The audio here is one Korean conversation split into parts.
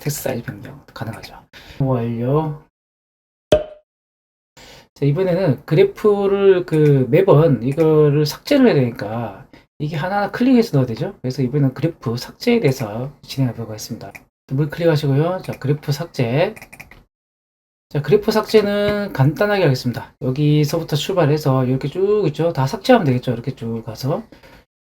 텍스트 사이즈 변경 가능하죠. 완료. 자, 이번에는 그래프를 그 매번 이거를 삭제를 해야 되니까 이게 하나하나 클릭해서 넣어야 되죠. 그래서 이번에는 그래프 삭제에 대해서 진행해 보도록 하겠습니다. 더블 클릭하시고요. 자, 그래프 삭제. 자, 그래프 삭제는 간단하게 하겠습니다. 여기서부터 출발해서 이렇게 쭉 있죠. 다 삭제하면 되겠죠. 이렇게 쭉 가서.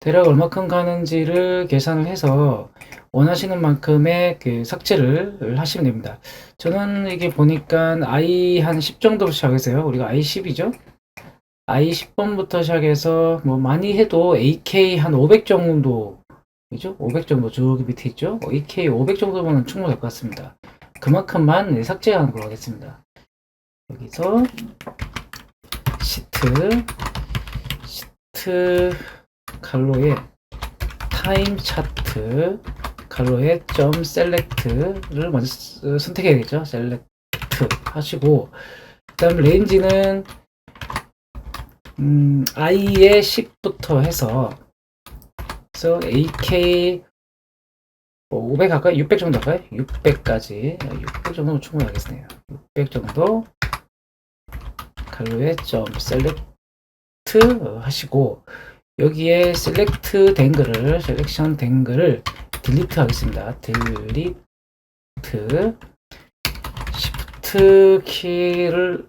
대략 얼마큼 가는지를 계산을 해서 원하시는 만큼의 그 삭제를 하시면 됩니다. 저는 이게 보니까 i 한 10 정도로 시작해서요. 우리가 i 10이죠. i 10번부터 시작해서 뭐 많이 해도 ak 한 500 정도 그죠? 500 정도 저기 밑에 있죠? ak 500 정도면 충분할 것 같습니다. 그만큼만 네, 삭제하는 걸로 하겠습니다. 여기서 시트 시트 갈로에 타임 차트 갈로에 점 셀렉트를 먼저 쓰- 선택해야겠죠. 셀렉트 하시고 그다음 레인지는 음, i의 10부터 해서 그래서 ak 뭐500 할까요? 600 정도 할까요? 600까지 600 정도면 충분하겠네요. 600 정도 갈로에 점 셀렉트 하시고 여기에 셀렉트 된 거를 셀렉션 된 거를 딜리트 하겠습니다. 딜리트 시프트 키를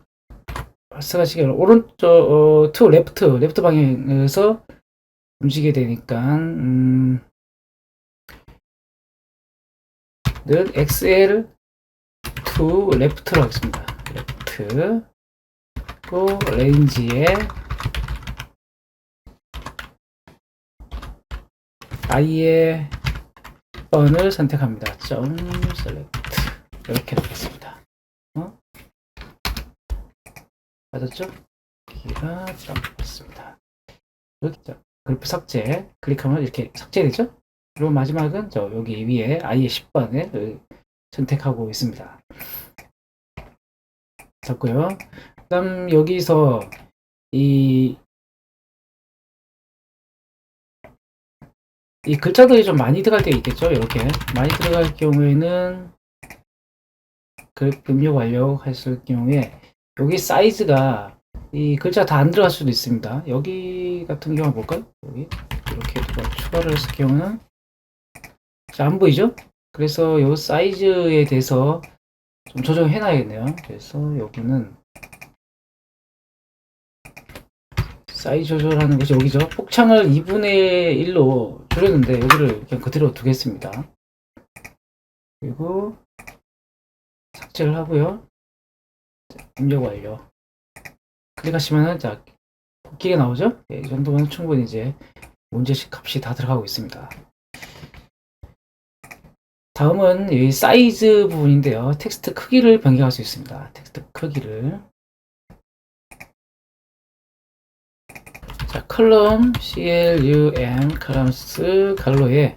활성화시켜 오른쪽 어, 투 레프트 레프트 방향에서 움직이게 되니까 음, 는 XL to 레프트로 하겠습니다. 레프트 또 레인지에 i의 번을 선택합니다. 점 셀렉트 이렇게 놓겠습니다. 어? 맞았죠? 여기가 점 맞습니다. 이렇게 자, 그래프 삭제 클릭하면 이렇게 삭제되죠? 그리고 마지막은 저 여기 위에 i의 10번을 선택하고 있습니다. 됐고요. 그다음 여기서 이 이 글자들이 좀 많이 들어갈 때 있겠죠? 이렇게 많이 들어갈 경우에는 그래프 입력 완료 했을 경우에 여기 사이즈가 이 글자 다 안 들어갈 수도 있습니다. 여기 같은 경우 볼까요? 여기 이렇게 추가를 했을 경우는 자, 안 보이죠? 그래서 이 사이즈에 대해서 좀 조정해 놔야겠네요. 그래서 여기는 사이즈 조절하는 것이 여기죠. 폭창을 2분의 1로 줄였는데 여기를 그냥 그대로 두겠습니다. 그리고 삭제를 하고요. 자, 입력 완료. 클릭하시면은 자 복귀가 나오죠? 예, 이 정도면 충분히 이제 문제식 값이 다 들어가고 있습니다. 다음은 이 사이즈 부분인데요. 텍스트 크기를 변경할 수 있습니다. 텍스트 크기를 자, 컬럼 CLUM 컬럼스 갈로에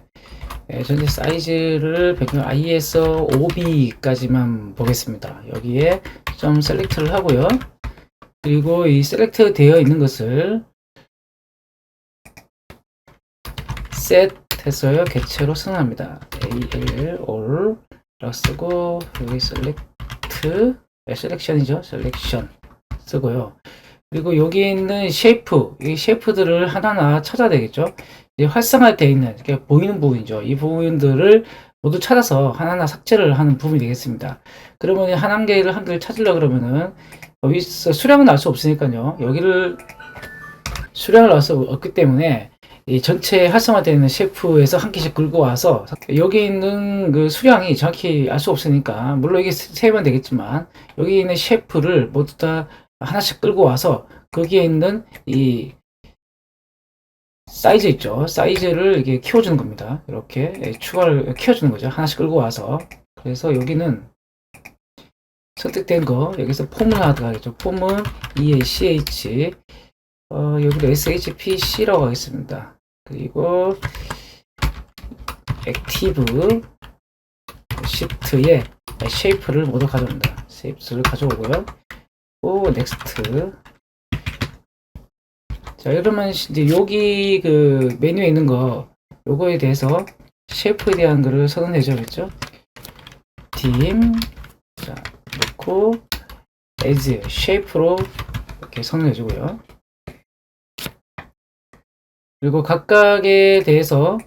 예, 전체 사이즈를 변경 ISO 5B까지만 보겠습니다. 여기에 좀 셀렉트를 하고요. 그리고 이 셀렉트 되어 있는 것을 set 해서요. 개체로 선언합니다. AL all 라고 쓰고 여기 select 셀렉션이죠. 셀렉션 쓰고요. 그리고 여기 있는 쉐이프, 이 쉐이프들을 하나하나 찾아야 되겠죠. 활성화되어 있는, 이렇게 보이는 부분이죠. 이 부분들을 모두 찾아서 하나하나 삭제를 하는 부분이 되겠습니다. 그러면 한한 개를 한 개를 찾으려 그러면은 여기서 수량은 알 수 없으니까요. 여기를 수량을 알 수 없기 때문에 이 전체 활성화되어 있는 셰프에서 한 개씩 긁고 와서 여기 있는 그 수량이 정확히 알 수 없으니까 물론 이게 세면 되겠지만 여기 있는 셰프를 모두 다 하나씩 끌고 와서 거기에 있는 이 사이즈 있죠. 사이즈를 이게 키워주는 겁니다. 이렇게 예, 추가를 키워주는 거죠. 하나씩 끌고 와서 그래서 여기는 선택된 거 여기서 폼을 하나 들어가겠죠. 폼은 EACH 어, 여기도 SHPC라고 하겠습니다. 그리고 액티브 시프트에 쉐이프를 모두 가져옵니다. 쉐이프를 가져오고요. 오, 넥스트. 자, 그러면 이제 여기 그 메뉴에 있는 거, 요거에 대해서 쉐이프에 대한 거를 선언해줘야겠죠? 팀 자, 놓고 as shape로 이렇게 선을 해주고요. 그리고 각각에 대해서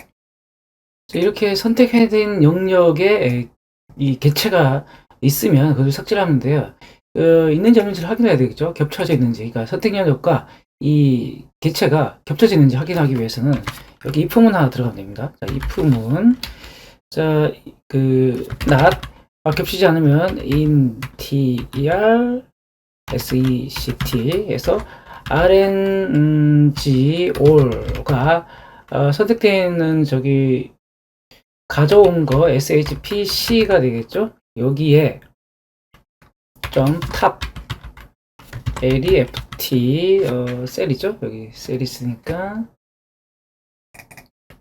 이렇게 선택해진 영역에 이 개체가 있으면 그걸 삭제하면 돼요. 어, 있는지 없는지를 확인해야 되겠죠. 겹쳐져 있는지. 그러니까 선택 영역과 이 개체가 겹쳐져 있는지 확인하기 위해서는 여기 if문 하나 들어가면 됩니다. 자, if문. 자, 그, not, 아, 겹치지 않으면 intr sect에서 rng all가 어, 선택되어 있는 저기 가져온 거 shpc가 되겠죠? 여기에 점 탑 l이 ft 어, 셀이죠? 여기 셀이 있으니까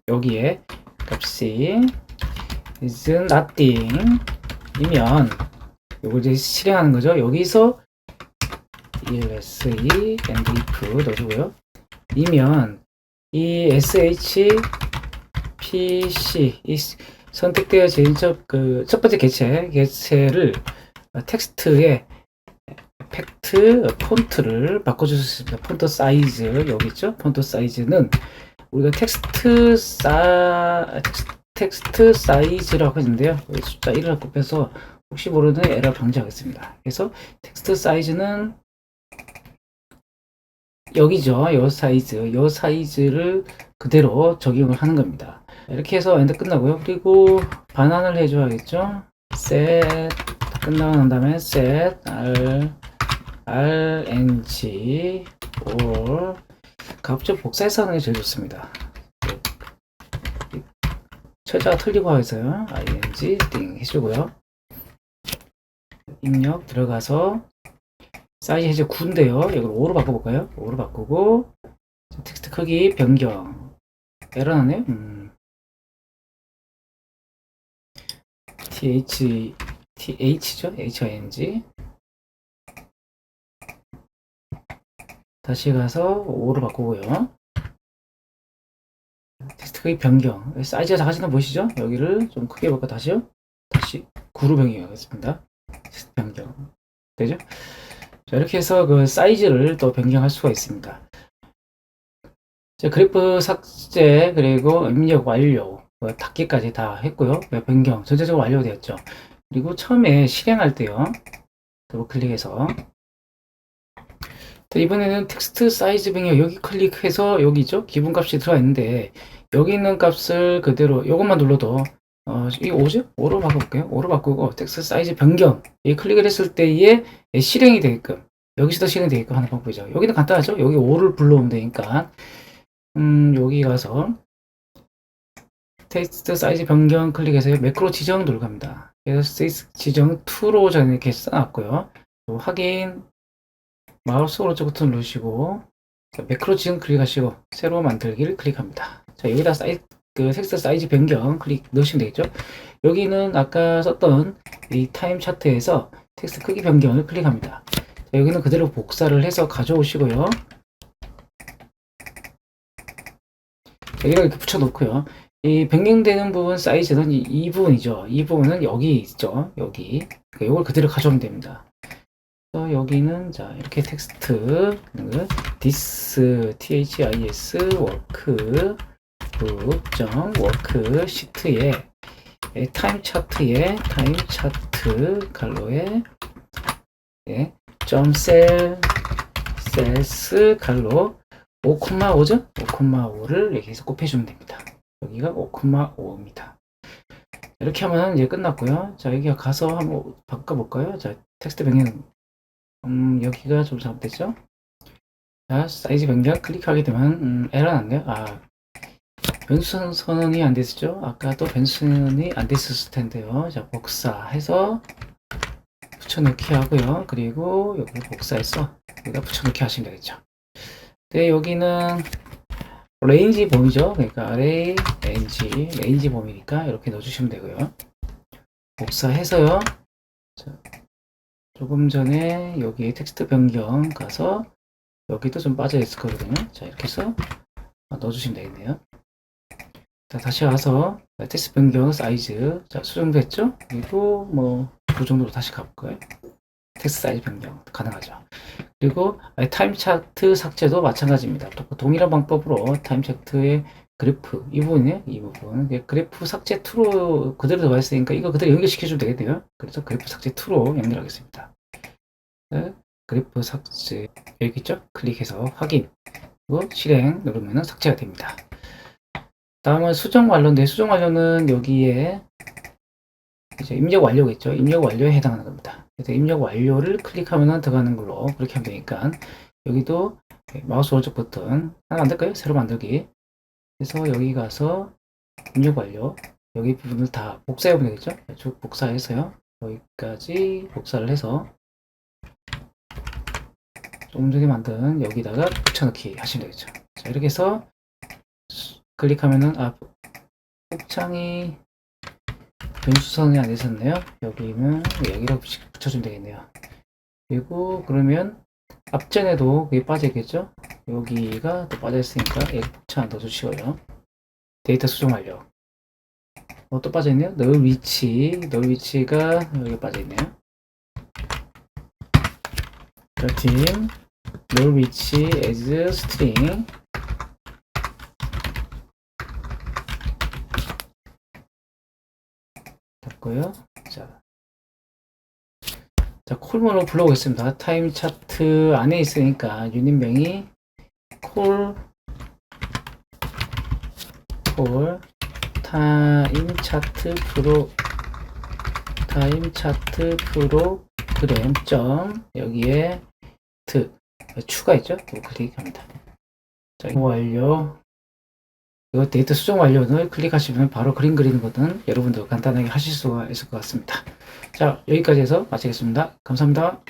여기에 값이 is nothing 이면 요거 이제 실행하는 거죠. 여기서 else and if 넣어주고요. 이면 이 sh pc 이 선택되어진 저그첫 번째 개체 개체를 텍스트에 팩트 폰트를 있습니다. 폰트 사이즈 여기 있죠? 폰트 사이즈는 우리가 텍스트 사 텍스트 사이즈라고 하는데요. 여기 숫자 1을 곱해서 혹시 모르는 에러 방지하겠습니다. 그래서 텍스트 사이즈는 여기죠. 요 사이즈, 요 사이즈를 그대로 적용을 하는 겁니다. 이렇게 해서 엔드 끝나고요. 그리고 반환을 해줘야겠죠. set 끝나고 난 다음에 set r rng or 값좀 복사해서 하는 게 제일 좋습니다. 철자가 틀리고 해서요. ing 띵 해주고요. 입력 들어가서 사이즈 이제 9인데요. 이걸 5로 바꿔볼까요? 5로 바꾸고 텍스트 크기 변경 에러 나네요. 음. th th죠? hing 다시 가서 5로 바꾸고요. 텍스트 크기 변경 사이즈가 작아지는 거 보시죠? 여기를 좀 크게 볼까 다시요? 다시 9로 변경하겠습니다. 텍스트 변경 되죠? 자, 이렇게 해서 그 사이즈를 또 변경할 수가 있습니다. 자, 그래프 삭제 그리고 입력 완료 뭐 닫기까지 다 했고요. 네, 변경 전체적으로 완료되었죠. 그리고 처음에 실행할 때요. 더블 클릭해서 자, 이번에는 텍스트 사이즈 변경 여기 클릭해서 여기 있죠? 기본값이 들어가 있는데 여기 있는 값을 그대로 이것만 눌러도 어, 이 5죠? 5로 바꿔볼게요. 5로 바꾸고 텍스트 사이즈 변경 이 클릭을 했을 때에 실행이 되게끔 여기서도 실행이 되게끔 하는 방법이죠. 여기는 간단하죠? 여기 5를 불러오면 되니까 음, 여기 가서 텍스트 사이즈 변경 클릭해서 매크로 지정 누르 갑니다. 그래서 지정 2로 저는 이렇게 써놨고요. 또 확인 마우스 오른쪽 버튼 누르시고 자, 매크로 지정 클릭하시고 새로 만들기를 클릭합니다. 자 여기다 사이즈 그 텍스트 사이즈 변경 클릭 넣으시면 되겠죠. 여기는 아까 썼던 이 타임 차트에서 텍스트 크기 변경을 클릭합니다. 자, 여기는 그대로 복사를 해서 가져오시고요. 여기다 이렇게 붙여놓고요. 이 변경되는 부분 사이즈는 이, 이 부분이죠. 이 부분은 여기 있죠. 여기. 이걸 그대로 가져오면 됩니다. 그래서 여기는 자 이렇게 텍스트 this this work 점 워크 시트에 타임 차트에 타임 차트 갈로에 예, 점셀 셀스 갈로 5,5죠? 5,5를 여기서 곱해주면 됩니다. 여기가 5,5입니다. 이렇게 하면 이제 끝났고요. 자, 여기 가서 한번 바꿔볼까요? 자, 텍스트 변경. 음, 여기가 좀 잘못됐죠? 자, 사이즈 변경 클릭하게 되면, 음, 에러 났네요. 아, 변수 선언이 안 됐죠? 아까도 변수 선언이 안 됐었을 텐데요. 자, 복사해서 붙여넣기 하고요. 그리고 여기 복사해서 여기다 붙여넣기 하시면 되겠죠. 네, 여기는 레인지 범위죠. 그러니까 array 레인지 범위니까 이렇게 넣어주시면 되고요. 복사해서요. 자, 조금 전에 여기 텍스트 변경 가서 여기도 좀 빠져 있을 거거든요. 자, 이렇게 해서 넣어주시면 되겠네요. 자, 다시 와서 텍스트 변경 사이즈 자 수정됐죠? 그리고 뭐 그 정도로 다시 가볼까요? 텍스트 사이즈 변경 가능하죠. 그리고 타임 차트 삭제도 마찬가지입니다. 또 동일한 방법으로 타임 차트의 그래프 이 부분이에요. 이 부분 그래프 삭제 툴로 그대로 들어가 있으니까 이거 그대로 연결시켜 주면 되겠네요. 그래서 그래프 삭제 툴로 연결하겠습니다. 네, 그래프 삭제 여기 있죠? 클릭해서 확인 그리고 실행 누르면 삭제가 됩니다. 다음은 수정 완료인데 수정 완료는 여기에 이제 입력 완료겠죠. 입력 완료에 해당하는 겁니다. 그래서 입력 완료를 클릭하면 들어가는 걸로 그렇게 하면 되니까 여기도 마우스 오른쪽 버튼 하나 만들까요? 새로 만들기. 그래서 여기 가서 입력 완료 여기 부분을 다 복사해 보면 되겠죠. 쭉 복사해서요. 여기까지 복사를 해서 조금 전에 만든 여기다가 붙여넣기 하시면 되겠죠. 자 이렇게 해서 클릭하면은 아 복창이 변수선이 안 있었네요. 여기면 여기로 붙이- 붙여주면 되겠네요. 그리고 그러면 앞전에도 그게 빠져있겠죠? 여기가 또 빠져있으니까 여기 복창 넣어주시고요. 데이터 수정 완료. 어, 또 빠져있네요. 널 위치, 널 위치가 여기 빠져있네요. 자, 팀, 널 위치 as string 됐고요. 자, 자 콜문으로 불러보겠습니다. 타임 차트 안에 있으니까 유닛명이 콜, 콜, 타임 차트 프로, 타임 차트 프로그램 점 여기에 트 추가 있죠? 이거 클릭합니다. 자, 이거 완료. 이거 데이터 수정 완료를 클릭하시면 바로 그림 그리는 것은 여러분도 간단하게 하실 수가 있을 것 같습니다. 자, 여기까지 해서 마치겠습니다. 감사합니다.